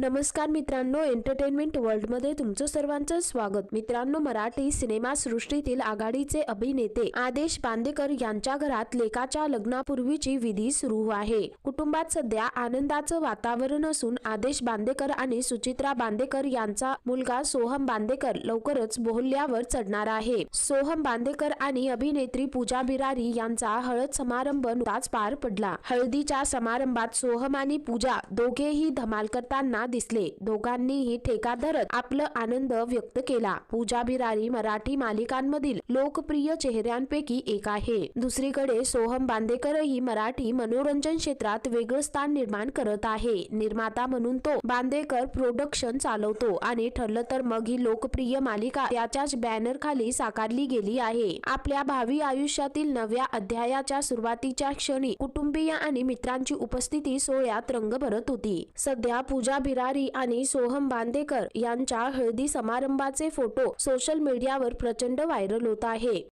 नमस्कार मित्रांनो एंटरटेनमेंट वर्ल्डमध्ये तुमचं सर्वांचं स्वागत. मित्रांनो मराठी सिनेमा सृष्टीतील आघाडीचे अभिनेते आदेश बांदेकर यांच्या घरात लेकाच्या लग्नापूर्वीची विधी सुरू आहे. कुटुंबात सध्या आनंदाचं वातावरण असून आदेश बांदेकर आणि सुचित्रा बांदेकर यांचा मुलगा सोहम बांदेकर लवकरच बोहल्यावर चढणार आहे. सोहम बांदेकर आणि अभिनेत्री पूजा बिरारी यांचा हळद समारंभ नुकताच पार पडला. हळदीच्या समारंभात सोहम आणि पूजा दोघेही धमाल करताना दिसले. दोघांनीही ठेका धरत आपलं आनंद व्यक्त केला. पूजा बिरारी मराठी मालिकांमधील लोकप्रिय चेहऱ्यांपैकी एक आहे. दुसरीकडे सोहम बांदेकरही मराठी मनोरंजन क्षेत्रात वेगळं स्थान निर्माण करत आहे. निर्माता म्हणून तो बांदेकर प्रोडक्शन चालवतो आणि ठरलं तर मग ही लोकप्रिय मालिका त्याच्याच बॅनर खाली साकारली गेली आहे. आपल्या भावी आयुष्यातील नव्या अध्यायाच्या सुरुवातीच्या क्षणी कुटुंबीय आणि मित्रांची उपस्थिती सोहळ्यात रंग भरत होती. सध्या पूजा बिरारी आणि सोहम बांदेकर यांच्या हळदी समारंभाचे फोटो सोशल मीडियावर प्रचंड व्हायरल होत आहे.